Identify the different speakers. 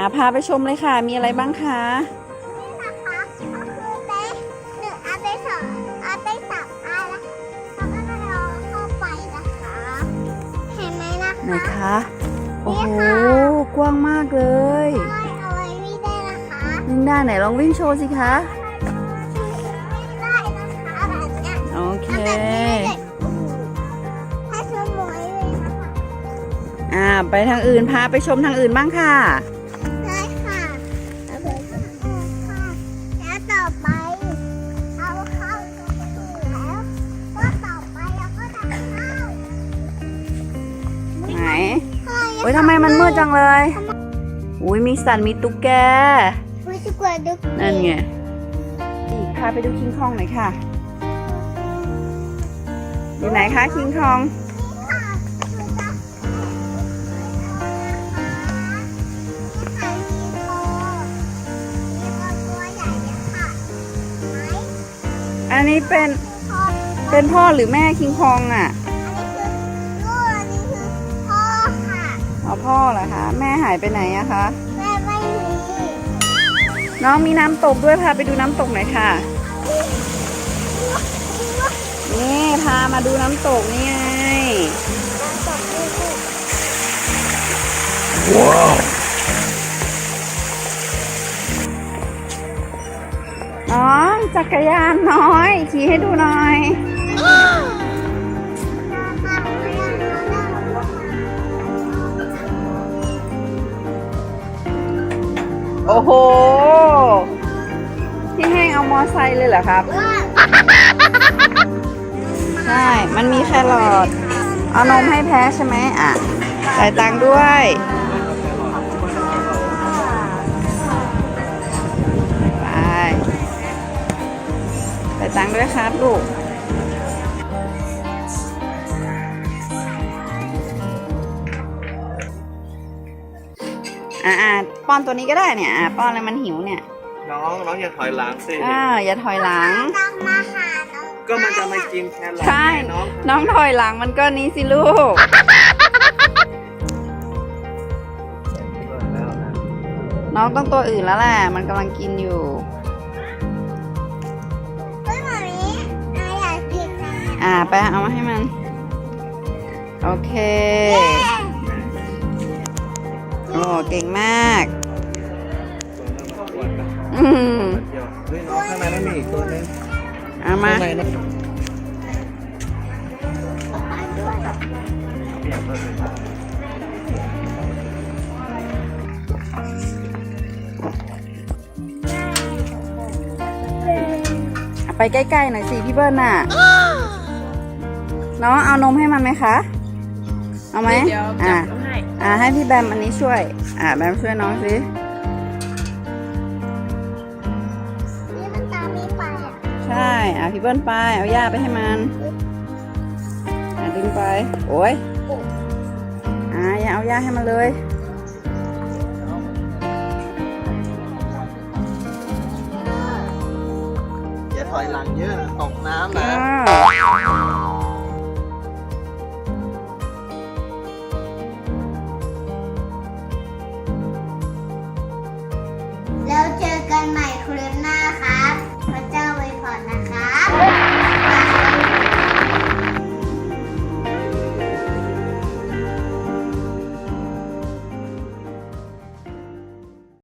Speaker 1: อ่า
Speaker 2: พาไปชมเลยค่ะ มีอะไรบ้างคะ
Speaker 1: นี่นะคะก็คือเต๊ะหนึ่งอันเต๊ะสองอันเต๊ะสามอันแล้วแล้วก็เราเข้าไปนะคะ เห็นไหมนะ
Speaker 2: ไหน
Speaker 1: คะ
Speaker 2: คะโอ้โหกว้างมากเลย
Speaker 1: ไม่เอาไว้ไม่ได้นะคะ
Speaker 2: วิ่งได้ไหนลองวิ่งโชว์สิคะ
Speaker 1: ไม่ได้นะคะแบบเนี้ย
Speaker 2: โอเค
Speaker 1: ทำแบบนี้เลยถ้าชมมวยเลยนะคะ
Speaker 2: อ่า ไปทางอื่นพาไปชมทางอื่นบ้างค่ะ โอ้ยทำไมมันมืดจังเลย อุ้ยมีสัตว์มีตุ๊กแก
Speaker 1: วิจิกว่าดุก
Speaker 2: นั่นไงอีกพาไปดูคิงคองหน่อยค่ะ อยู่ไหนคะคิงคอง
Speaker 1: ค่ะคือจะนี่ค่ะมีโคมีโคตัวใหญ่เลยค่ะไหน
Speaker 2: อันนี้เป็น
Speaker 1: พ่อ
Speaker 2: เป็นพ่อหรือแม่คิงคองอะ เอาพ่อเหรอคะ แม่หายไปไหนอะคะ
Speaker 1: แม่ไม่มี
Speaker 2: น้องมีน้ำตกด้วยพาไปดูน้ำตกหน่อยค่ะ นี่พามาดูน้ำตกนี่ไงน้องจักรยานน้อยขี่ให้ดูหน่อย โอ้โห พี่แห้งเอามอไซค์เลยเหรอครับ ใช่ มันมีแครอทเอานมให้แพ้ใช่ไหมอะจ่ายตังค์ด้วย ไปจ่ายตังค์ด้วยครับลูก อ่าอ่าป้อนตัวนี้ก็ได้เนี่ยอ่าป้อนอะไรมันหิวเนี่ย
Speaker 3: น้องน้องอย่าถอยหลังสิ
Speaker 2: อ่าอย่าถอยหลัง
Speaker 1: ต้องมาหาน้อง
Speaker 3: ก็มันจะมากินแครอท
Speaker 2: ใช่
Speaker 3: ไงน้อง
Speaker 2: น้องถอยหลังมันก็นี้สิลูก
Speaker 3: แล้วนะ
Speaker 2: น้องต้องตัวอื่นแล้วแหละมันกำลังกินอยู่
Speaker 1: เฮ้ยหมามีอาอยากกินนะ
Speaker 2: อ่าไปเอามาให้มัน โอเค โอ้เก่งมากอืม
Speaker 3: เดี๋ยวเฮ้ยน้องข้างในนั้นมีอีกตัวนึง
Speaker 2: เอามา
Speaker 3: ข้างในนั้นเปลี่ยนตัวอื่นมา
Speaker 2: เอาไปใกล้ๆหน่อยสิพี่เบิ้ลน่ะ น้องเอานมให้มันไหมคะ เอาไหม
Speaker 4: เดี๋ยว
Speaker 2: อ่า
Speaker 4: จับให้
Speaker 2: อ่าให้พี่แบมอันนี้ช่วย อ่าแบมช่วยน้องสิ
Speaker 1: นี่มันตามมีไปอะ
Speaker 2: ใช่อ่าพี่เบิ้ลไปเอาย่าไปให้มันอ่าดึงไปโอ้ยอ่าอย่าเอาย่าให้มันเลย
Speaker 3: อย่าถอยหลังเยอะตกน้ำ
Speaker 2: อ่
Speaker 3: นะา